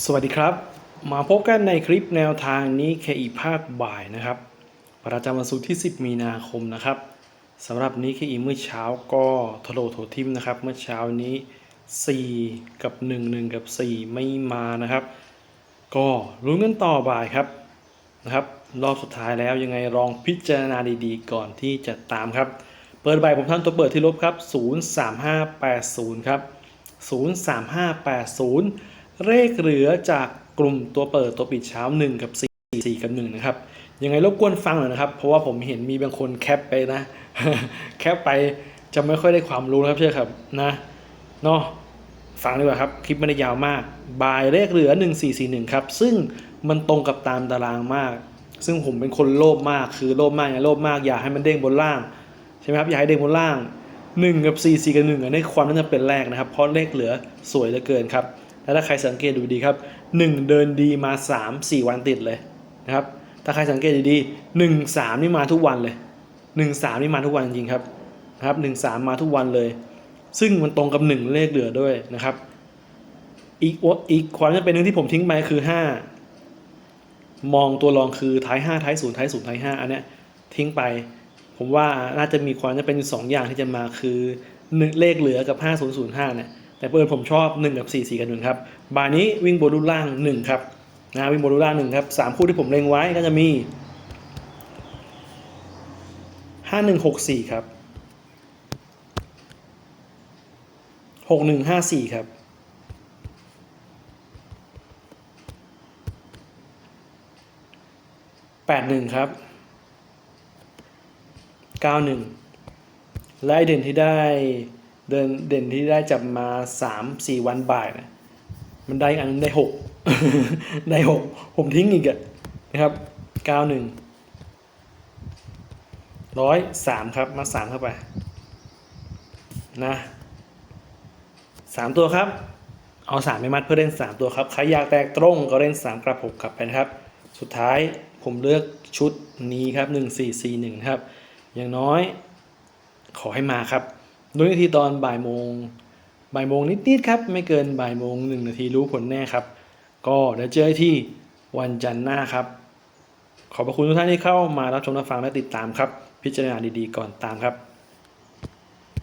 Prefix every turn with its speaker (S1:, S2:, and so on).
S1: สวัสดีครับ มาพบกันในคลิปแนวทางนี้แค่อีภาคบ่ายนะครับ ประจำวันศุกร์ที่ 10 มีนาคมนะครับสำหรับนี้แค่อีเมื่อเช้าก็ทะโลโถทิมนะครับ เมื่อเช้านี้ 4 กับ 1 1 กับ 4 ไม่มานะครับ ก็ลุ้กันต่อบ่ายครับนะครับ รอบสุดท้ายแล้วยังไงลองพิจารณาดีๆ ก่อนที่จะตามครับ เปิดใบผมทำตัวเปิดที่ลบครับ 03580 ครับ 03580 เลขเหลือจากกลุ่มตัวเปิดตัวปิดเช้า 1 กับ 4 4 กับ 1 นะครับ ยังไงรบกวนฟังหน่อยนะครับ เพราะว่าผมเห็นมีบางคนแคปไปนะ แคปไปจะไม่ค่อยได้ความรู้นะครับเชื่อครับนะเนาะฟังดีกว่าครับ คลิปไม่ได้ยาวมาก บายเลขเหลือ 1441 ครับ ซึ่งมันตรงกับตามตารางมาก ซึ่งผมเป็นคนโลภมากคือโลภมากไงโลภมากอยากให้มันเด้งบนล่างใช่ไหมครับอยากให้เด้งบนล่าง 1 กับ 4 4 กับ1อันนี้ความน่าจะเป็นแรกนะครับ เพราะเลขเหลือสวยเหลือเกินครับ แล้วถ้าใครสังเกตดูดีครับ 1 เดินดีมา 3 4 วันติดเลยนะครับ ถ้าใครสังเกตดีๆ1 3 นี่มาทุกวันเลย 1 3 นี่มาทุกวันจริงครับนะครับ 1 3 มาทุกวันเลย ซึ่งมันตรงกับ 1 เลขเหลือด้วยนะครับ อีกอีกความจำเป็นหนึ่งที่ผมทิ้งไปคือ 5 มองตัวรองคือท้าย 5 ท้าย 0 ท้าย 0 ท้าย 5 อันเนี้ยทิ้งไป ผมว่าน่าจะมีความจะเป็นสองอย่างที่จะมาคือหนึ่งเลขเหลือกับ 5005เนี่ย แต่เปิดผมชอบ 1 กับ 4 4 กับ1ครับบาร์นี้วิ่งบนรูปล่าง 1 ครับนะวิ่งบนรูปล่าง1ครับ3คู่ที่ผมเล็งไว้ก็จะมี 5164 ครับ 6154 ครับ81ครับ91และไอเด่นที่ได้ เดินเด่นที่ได้จับมา3 4วันบ่ายนะมันได้อันนึงได้6ได้6ผมทิ้งอีกอะนะครับ91ร้อยสามครับมาสามเข้าไปนะสามตัวครับ เอาสามไม่มัดเพื่อเล่นสามตัวครับใครอยากแตกตรงก็เล่นสามกระหกกลับไปนะครับ สุดท้ายผมเลือกชุดนี้ครับหนึ่งสี่สี่หนึ่งครับ อย่างน้อยขอให้มาครับ ดูนาทีตอนบ่ายโมงบ่ายโมงนิดๆครับ ไม่เกินบ่ายโมงหนึ่งนาทีรู้ผลแน่ครับ ก็เดี๋ยวเจอที่วันจันทร์หน้าครับ ขอบพระคุณทุกท่านที่เข้ามารับชมรับฟังและติดตามครับ พิจารณาดีๆก่อนตามครับ